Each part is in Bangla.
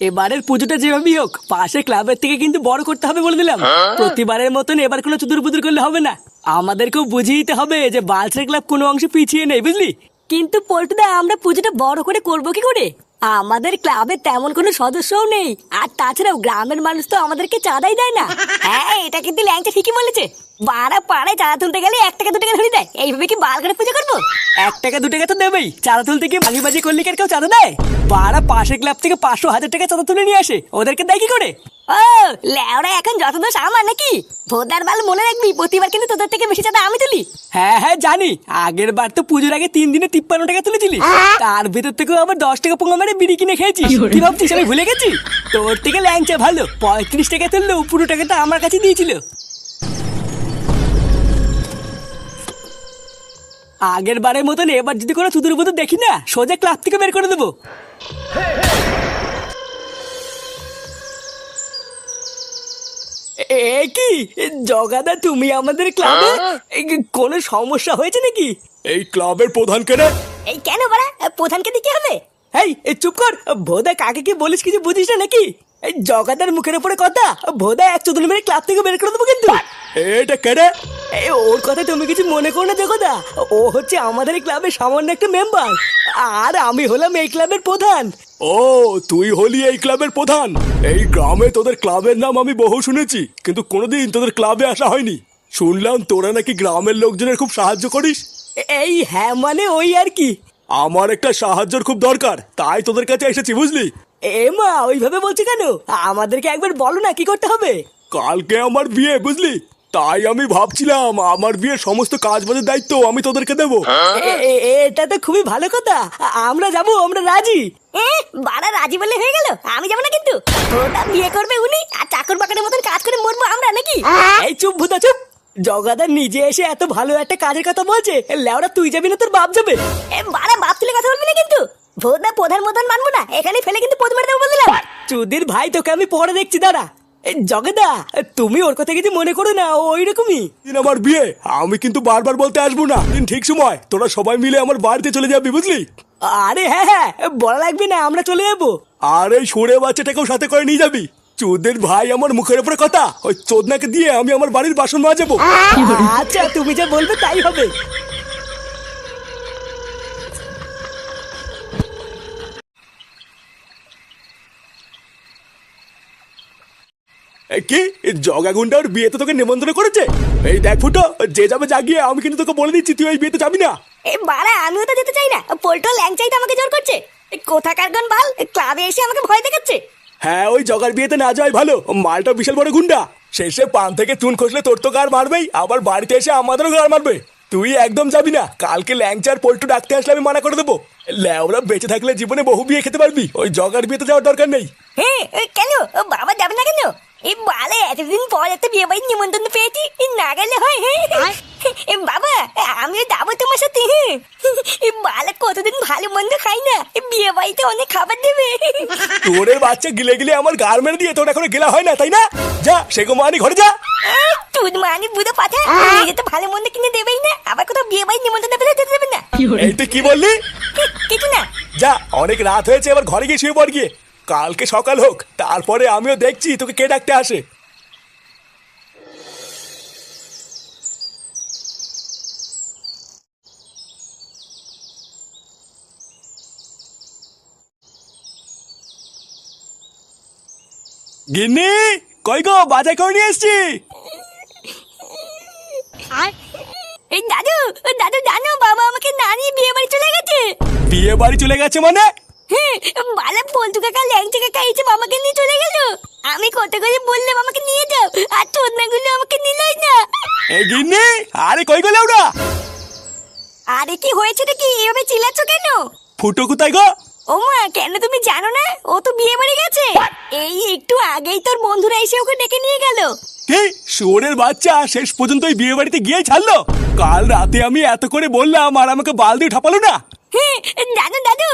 এবারের পুজোটা যেভাবেই হোক পাশে ক্লাবের থেকে কিন্তু বড় করতে হবে বলে দিলাম। প্রতিবারের মতন এবার কোনো চুদুর বুদুর করলে হবে না। আমাদেরকেও বুঝিয়ে দিতে হবে যে বালসের ক্লাব কোনো অংশ পিছিয়ে নেই বুঝলি? কিন্তু পল্টুদা আমরা পুজোটা বড় করে করব কি করে? আমাদের ক্লাবে তেমন কোনো সদস্যও নেই। আর তাছাড়াও গ্রামের মানুষ তো আমাদেরকে চাঁদাই দেয় না। হ্যাঁ এটা কিন্তু ল্যাংচা ঠিকই বলেছে। বারা পাড়ায় চাঁদা তুলতে গেলে এক টাকা দু টাকা ধরে দেয়। এইভাবে কি বাল করে পুজো করব? এক টাকা দু টাকা তো দেবেই। চাঁদা তুলতে গিয়ে ভাঙি বাজি করলে কেউ চাঁদা দেয়? বারা পাশের ক্লাব থেকে পাঁচশো হাজার টাকা চাঁদা তুলে নিয়ে আসে। ওদেরকে দেয় কি করে? ও ল্যাওড়া এখন যত দোষ আমার নাকি? ভোদার বাল মনে রাখবি প্রতিবার কিন্তু তোদের থেকে বেশি চাঁদা আমি তুলি। হ্যাঁ হ্যাঁ জানি। আগের বার তো পুজোর আগে তিন দিনে তিপ্পান্ন টাকা তুলেছিলি। তার ভিতর থেকেও আবার দশ টাকা পোঙা মেরে বিড়ি কিনে খেয়েছিস কি ভাবছিস আমি ভুলে গেছি? তোর থেকে ল্যাংচা ভালো পঁয়ত্রিশ টাকা তুললেও পুরো টাকাটা আমার কাছে দিয়েছিল। আগের বারের মতন এবার যদি কোনো চুদুর বুদুর দেখি না সোজা ক্লাব থেকে বের করে দেবো। এ কি? জগাদা তুমি আমাদের ক্লাবে এ, কোনো সমস্যা হয়েছে নাকি? এই ক্লাবের প্রধান কেনে এই কেন বড়া প্রধানকে দিতে হবে? এই এ চুপ কর। ভোদা কাকে কি বলিস কিছু বুঝিস না নাকি? জগাদার মুখের উপরে কথা? ভোদা এক চোদন মেরে ক্লাব থেকে বের করে দেবো কিন্তু। এটা এই ওর কথা তুমি কিছু মনে করো না জগদা ও হচ্ছে আমাদের ক্লাবের সামান্য একটা মেম্বার আর আমি হলাম এই ক্লাবের প্রধান। ও তুই হলি এই ক্লাবের প্রধান। এই গ্রামে তোদের ক্লাবের নাম আমি বহু শুনেছি কিন্তু কোনোদিন তোদের ক্লাবে আসা হয়নি। শুনলাম তোরা নাকি গ্রামের লোকজনের খুব সাহায্য করিস? এই হ্যাঁ মানে ওই আর কি। আমার একটা সাহায্যর খুব দরকার তাই তোদের কাছে এসেছি বুঝলি? এ মা ওইভাবে বলছে কেন? আমাদেরকে একবার বলো না কি করতে হবে? কালকে আমার বিয়ে বুঝলি? তাই আমি ভাবছিলাম আমার বিয়ের সমস্ত কাজ বাজের দায়িত্ব আমি তোদেরকে দেবো। এ- এ- এটা তো খুবই ভালো কথা। আমরা যাব আমরা রাজি। বাড়া রাজি বলে হয়ে গেল। আমি যাব না কিন্তু। ওটা বিয়ে করবে উনি আর চাকর বাকরের মতন কাজ করে মরবো আমরা নাকি? এই চুপ ভূতা চুপ। জগাদার নিজে এসে এত ভালো একটা কাজের কথা বলছে লেওরা তুই যাবি না তোর বাপ যাবে। এ বাড়া বাপ তুলে কথা বলবি না কিন্তু। ভোদা প্রধান মতন মানবো না। এখানে ফেলে কিন্তু প্রথমে দেবো বললাম চুদির ভাই তোকে আমি পরে দেখছি দাঁড়া। এই জগদা তুমি ওর কথা কিছু মনে করো না ওই রকমই দিন আমার বিয়ে আমি কিন্তু বারবার বলতে আসব না। দিন ঠিক সময় তোরা সবাই মিলে আমার বাড়িতে চলে যাবি বুঝলি? আরে হ্যাঁ হ্যাঁ বলা লাগবে না আমরা চলে যাব। আর এই সরে বাচ্চাটাকেও সাথে করে নিয়ে যাবি। চোদের ভাই আমার মুখের উপরে কথা ওই চোদনাকে দিয়ে আমি আমার বাড়ির বাসন মাজাবো। আচ্ছা তুমি যা বলবে তাই হবে। কি? এই জগাগুন্ডা ওর বিয়েতে তোকে নিমন্ত্রণ করেছে? এই দেখ ফুটো যে যাবে জাগিয়ে আমি কিন্তু তোকে বলে দিচ্ছি তুই ওই বিয়েতে যাবি না। এ বাড়া আমিও তো যেতে চাই না। পোল্টো ল্যাংচাই তো আমাকে জোর করছে। কোথাকার গন বাল? ক্লাবে এসে আমাকে ভয় দেখাচ্ছে। হ্যাঁ ওই জগার বিয়েতে না যাওয়াই ভালো। মালটা বিশাল বড় গুন্ডা। শেষে পান থেকে চুন খসলে তোর তো গার মারবেই আবার বাড়িতে এসে আমাদেরও গার মারবে। তুই একদম যাবি না। কালকে ল্যাংচার পল্টু ডাকতে আসলে আমি মানা করে দেবো। ল্যাওরা বেঁচে থাকলে জীবনে বহু বিয়ে খেতে পারবি। ওই জগার বিয়েতে যাওয়ার দরকার নেই। হ্যাঁ কেন ও বাবা যাবে না কেন এই বালে এতদিন পর একটা বিয়ে বাড়ির নিমন্ত্রণ পেয়েছি। না গেলে হয় হ্যাঁ এ, বাবা আমিও যাব তোমার সাথে হ্যাঁ বালে কতদিন ভালো মন্দ খাই না এ, বিয়ে বাড়িতে অনেক খাবার দেবে। তোরের বাচ্চা গিলে গিলে আমার গার মেরে দিয়ে তোর এখনও গেলা হয় না তাই না? যা সেগো মানি ঘরে যা। তুই মানে বুধো পাঠা নিজে তো ভালো মন্দ কিনে দেবেই না আবার কোথাও বিয়ে বাড়ির নিমন্ত্রণ পেলে যেতে দেবে না। এই তুই কি বললি? কিছু না। যা অনেক রাত হয়েছে এবার ঘরে গিয়ে শুয়ে পড় গিয়ে। কালকে সকাল হোক তারপরে আমিও দেখছি তোকে কে ডাকতে আসে। গিন্নি কই গো বাজার করে নিয়ে এসছি। এই দাদু দাদু জানো বাবা আমাকে না নিয়ে বিয়ে বাড়ি চলে গেছে। বিয়ে বাড়ি চলে গেছে মানে? হ্যাঁ, বালা পল্টু কাকা ল্যাংচা কাকা এসে বাবাকে নিয়ে চলে গেল। আমি কত করে বললাম আমাকে নিয়ে যাও আর চোদনাগুলো আমাকে নিলই না। এই গিন্নি আরে কই গেলে ওরা? আরে কি হয়েছে কি এভাবে চিল্লাচ্ছ কেন? ফুটো কোথায় গো? ও মা কেন তুমি জানো না? ও তো বিয়ে বাড়ি গেছে। এই একটু আগেই তোর বন্ধুরা এসে ওকে ডেকে নিয়ে গেল। কি? শুয়োরের বাচ্চা শেষ পর্যন্ত ওই বিয়ে বাড়িতে গিয়ে ছাড়লো? কাল রাতে আমি এত করে বললাম আর আমাকে বাল দিয়ে ঠাপালো না। হ্যাঁ, দাদু দাদু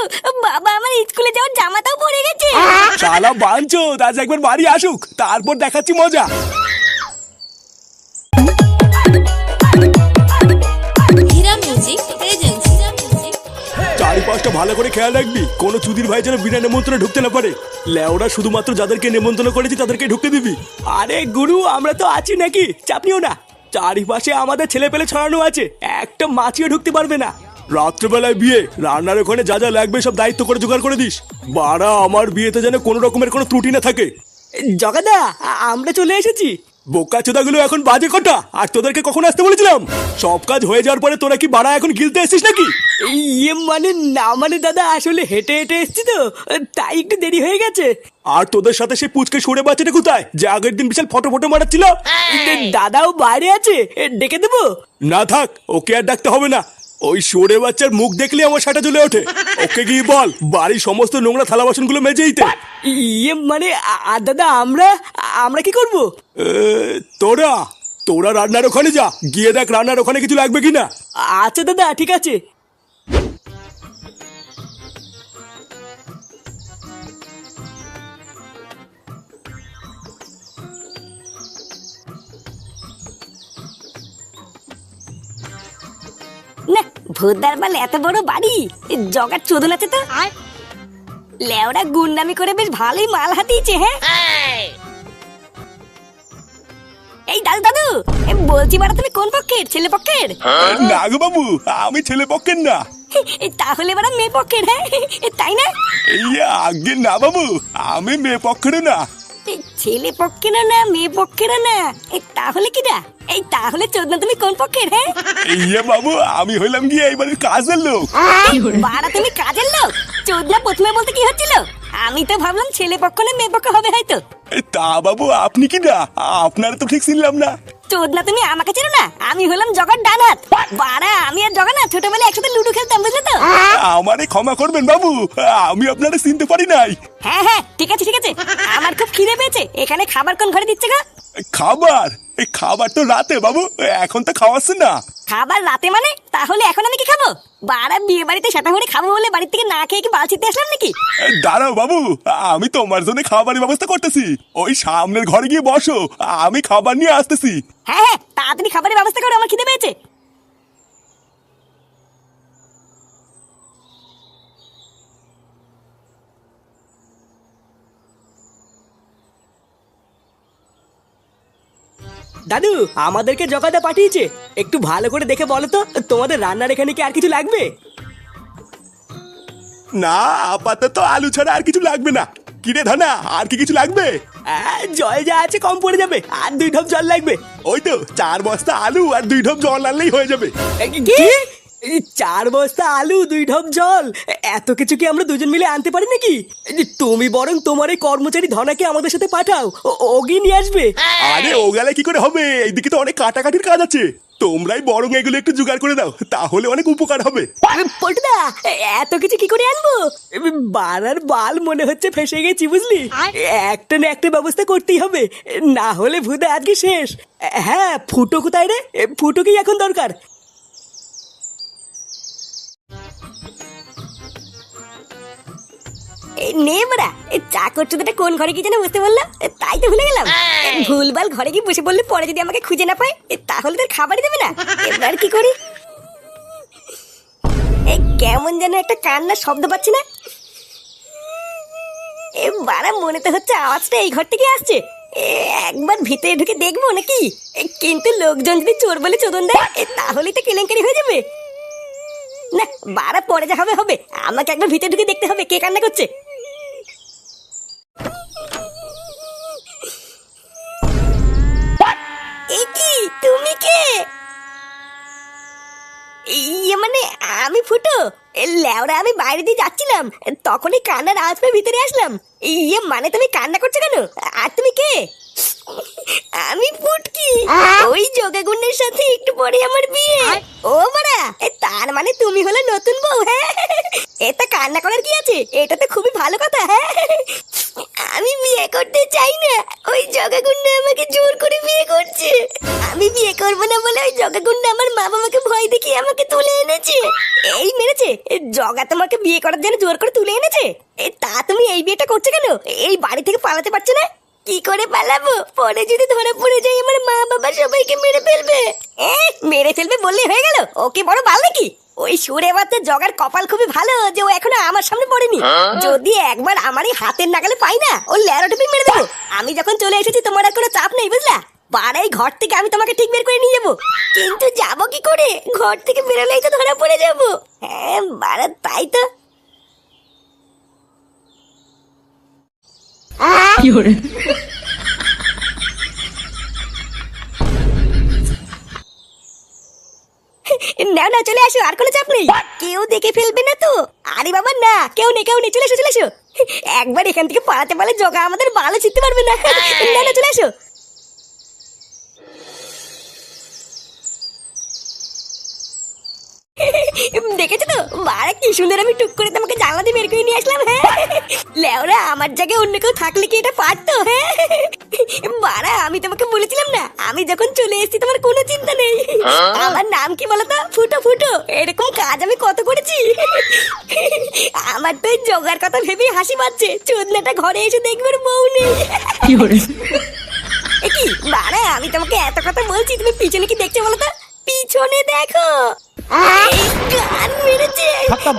বাবা আমার স্কুলে যাওয়ার জামাটাও পরে গেছে। শালা বাঞ্চো আজ একবার বাড়ি আসুক তারপর দেখাচ্ছি মজা। চারিপাশটা ভালো করে খেয়াল রাখবি। কোনো চুদির ভাই যেন বিনা নেমন্ত্রণে ঢুকতে না পারে। লেওরা শুধুমাত্র যাদেরকে নেমন্ত্রণ করেছি তাদেরকে ঢুকতে দিবি। আরে গুরু আমরা তো আছি নাকি? চাপ নিও না। চারিপাশে আমাদের ছেলে পেলে ছড়ানো আছে। একটা মাছিও ঢুকতে পারবে না। রাত্রেবেলায় বিয়ে। রান্নার ওখানে যা যা লাগবে সব দায়িত্ব করে জোগাড় করে দিস। বাড়া আমার বিয়েতে যেন কোনো রকমের কোনো ত্রুটি না থাকে। জগাদা আমরা চলে এসেছি। বোকা চোদাগুলো এখন বাজে কটা আর তোদেরকে কখন আসতে বলেছিলাম? সব কাজ হয়ে যাওয়ার পরে তোরা কি বাড়া এখন গিলতে এসছিস নাকি? ইয়ে মানে না মানে দাদা আসলে হেঁটে হেঁটে এসছি তো। তাই একটু দেরি হয়ে গেছে। আর তোদের সাথে সেই পুচকে সরে বাচ্চাটা কোথায়? যে আগের দিন বিশাল ফটো ফটো মারাচ্ছিল? দাদাও বাইরে আছে। ডেকে দেবো? না থাক ওকে আর ডাকতে হবে না। ওই সরে বাচ্চার মুখ দেখলে আমার সাটা চলে ওঠে। ওকে গিয়ে বল বাড়ির সমস্ত নোংরা থালা বাসনগুলো মেজে দিতে। ইয়ে মানে আর দাদা আমরা আমরা কি করব? তোরা তোরা রান্নার ওখানে যা গিয়ে দেখ রান্নার ওখানে কিছু লাগবে কিনা। আচ্ছা দাদা ঠিক আছে। না ভূতদার বাল এত বড় বাড়ি? জগার চোদন আছে তো? লেওড়া গুন্ডামি করে বেশ ভালোই মাল হাতিয়েছে হ্যাঁ? এই! দাদু দাদু এ, বলছি বাড়া তুমি কোন পক্ষের? ছেলে পক্ষের? না গো বাবু আমি ছেলে পক্ষের না। এ, তাহলে বাড়া মেয়ে পক্ষের হ্যাঁ? তাই না? আগে না বাবু আমি মেয়ে পক্ষের না। ছেলে পক্ষের না মেয়ে পক্ষের না? এই তাহলে কি না এই তাহলে চোদনা তুমি কোন পক্ষের হ্যাঁ? ইয়ে বাবু আমি হইলাম গিয়ে কাজের লোক। বাড়া তুমি কাজের লোক? চোদনা প্রথমে বলতে কি হচ্ছিল? আমি তো ভাবলাম ছেলে পক্ষ না মেয়ে পক্ষ হবে হয়তো। তা বাবু আপনি কি না আপনার তো ঠিক শুনলাম না। চোদনা তুমি আমাকে চেনো না? আমি হলাম জগার ডান হাত বাড়া আমি আর জগন্নাথ না ছোটবেলায় একসাথে লুডো খেলতাম বুঝলে তো? আমারে ক্ষমা করবেন বাবু। আমি আপনারা চিনতে পারি নাই। হ্যাঁ হ্যাঁ ঠিক আছে ঠিক আছে। আমার খুব খিদে পেয়েছে। এখানে খাবার কোন ঘরে দিচ্ছে গো? খাবার এই খাবার তো রাতে বাবু। এখন তো খাওয়াস না। খাবার রাতে মানে? তাহলে এখন আমি কি খাব? বাড়া বিয়ে বাড়িতে সাথে করে খাব বলে বাড়ি থেকে না খেয়ে কি বালছিতে আসলাম নাকি? দাঁড়াও বাবু। আমি তোমার জন্য খাবারের ব্যবস্থা করতেছি। ওই সামনের ঘরে গিয়ে বসো। আমি খাবার নিয়ে আসতেছি। হ্যাঁ হ্যাঁ তাড়াতাড়ি খাবারের ব্যবস্থা করে আমার খিদে পেয়েছে। দাদু আমাদেরকে জগাদা পাঠিয়েছে। একটু ভালো করে দেখে বলো তো তোমাদের রান্নার এখানে কি আর কিছু লাগবে? না আপাতত আলু ছাড়া আর কিছু লাগবে না। কিরে ধানা আর কি কিছু লাগবে? জল যা আছে কম পড়ে যাবে আর দুই ঢপ জল লাগবে। ওই তো চার বস্তা আলু আর দুই ঢপ জল আনলেই হয়ে যাবে। কি? চার বস্তা আলু দুই ঢপ জল। এত কিছু কি আমরা দুজন মিলে আনতে পারি নাকি? তুমি বরং তোমার এই কর্মচারী ধনাকে আমাদের সাথে পাঠাও। ওগি নিয়ে আসবে। আরে ও গেলে কি করে হবে? এইদিকে তো অনেক কাটাকাটির কাজ আছে। তোমরাই বরং এগুলো একটু জোগাড় করে দাও তাহলে অনেক উপকার হবে। পল্টুদা এত কিছু কি করে আনব? বানার বাল মনে হচ্ছে ফেসে গেছি বুঝলি? একটা না একটা ব্যবস্থা করতেই হবে। না হলে ভূতে আজকে শেষ। হ্যাঁ ফুটো কোথায় রে? ফুটোকেই এখন দরকার? এই নে বড়া। এই চা করছ তো কোন ঘরে কি যেন বুঝতে বলল? তাই তো ভুলে গেলাম। ভুলভাল ঘরে গিয়ে বসে বললে পরে যদি আমাকে খুঁজে না পায় তাহলে তোর খাবারই দেবে না। এবার কি করি? কেমন যেন একটা কান্নার শব্দ পাচ্ছি না। এ বাড়া মনে তো হচ্ছে আওয়াজটা এই ঘর থেকে আসছে। একবার ভিতরে ঢুকে দেখব নাকি? কিন্তু লোকজন যদি চোর বলে চোদন দেয় তাহলেই তো কেলেঙ্কারি হয়ে যাবে। না বাড়া পরে যা হবে হবে। আমাকে একবার ভিতরে ঢুকে দেখতে হবে কে কান্না করছে। কে? ইয়ে মানে আমি ফুটো লেওরা আমি বাইরে দিয়ে যাচ্ছিলাম তখনই কান্নার আওয়াজ পেয়ে ভিতরে আসলাম। ইয়ে মানে তুমি কান্না করছ কেন? আর তুমি কে? আমি ফুটকি। ওই যোগাগুণের সাথে একটু পরে আমার বিয়ে। ও মারা তার মানে তুমি হলে নতুন বউ হ্যাঁ? এটা কান্না করার কি আছে? এটা তো খুবই ভালো কথা হ্যাঁ? আমি বিয়ে করতে চাই না। ওই জগাগুন্ডা আমাকে জোর করে বিয়ে করছে। আমি বিয়ে করব না বলে ওই জগাগুন্ডা আমার মা বাবাকে ভয় দেখিয়ে আমাকে তুলে এনেছে। এই মেরেছে জগা তোমাকে বিয়ে করার জন্য জোর করে তুলে এনেছে। তা তুমি এই বিয়েটা করছ কেন? এই বাড়ি থেকে পালাতে পারছ না? কি করে পালাবো? পরে যদি ধরা পড়ে যাই আমার মা বাবা সবাইকে মেরে ফেলবে। মেরে ফেলবে বললে হয়ে গেল? ওকে বড় বাল নাকি? ওই সুরে বাচ্চা জগার কপাল খুবই ভালো যে ও এখনও আমার সামনে পড়েনি। যদি একবার আমার এই হাতের নাগালে পাই না ও ল্যারো টিপি মেরে দেবো। আমি যখন চলে এসেছি তোমার আর কোনো চাপ নেই বুঝলা? বাড়াই ঘর থেকে আমি তোমাকে ঠিক বের করে নিয়ে যাব। কিন্তু যাব কি করে? ঘর থেকে বেরোলেই তো ধরা পড়ে যাব। হ্যাঁ বাড়া তাই তো। না না চলে আসো আর কোনো চাপ নেই। কেউ দেখে ফেলবে না তো। আরে বাবা না কেউ নেই কেউ নেই চলে এসো চলে এসো। একবার এখান থেকে পালাতে পারলে জগা আমাদের ভালো চিনতে পারবে না। না না চলে আসো দেখেছ তো? বাড়া কি সুন্দর আমি টুক করে তোমাকে জানলা দিয়ে বের করে নিয়ে আসলাম হ্যাঁ? লেওরা আমার জায়গায় অন্য কেউ থাকলে কি এটা পারতো হ্যাঁ? বাড়া আমি তোমাকে বলেছিলাম না আমি যখন চলে এসেছি তোমার কোনো চিন্তা নেই। আমার নাম কি বলতো? ফুটো ফুটো এরকম কাজ আমি কত করেছি? আমার তো এই জোগার কথা ভেবেই হাসি পাচ্ছে চোদনাটা ঘরে এসে দেখবে বউ নেই। কি বাড়া আমি তোমাকে এত কথা বলছি তুমি পিছনে কি দেখছ বলো তো পিছনে দেখো।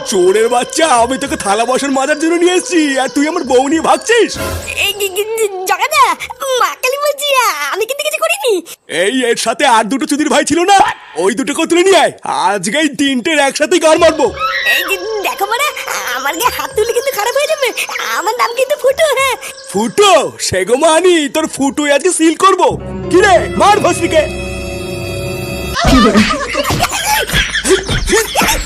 চোরের বাচ্চা আমি তোকে থালা বাসন মাজার জন্য নিয়ে এসেছি আর তুই আমার বউ নিয়ে গি- জগাদা মা কালী বলছি আমি কিন্তু কিছু করিনি। এই এর সাথে আর দুটো চুদির ভাই ছিল না? ওই দুটোকে তুলে নিয়ে আয় আজকে এই তিনটের একসাথেই গান মারবো। এই দেখো মানে আমার গায়ে হাত তুলে কিন্তু খারাপ হয়ে যাবে আমার নাম কিন্তু ফুটো হ্যাঁ। ফুটো? সেগো মানি তোর ফুটো আজকে সিল করব। কিরে মার ভসরিকে Oh,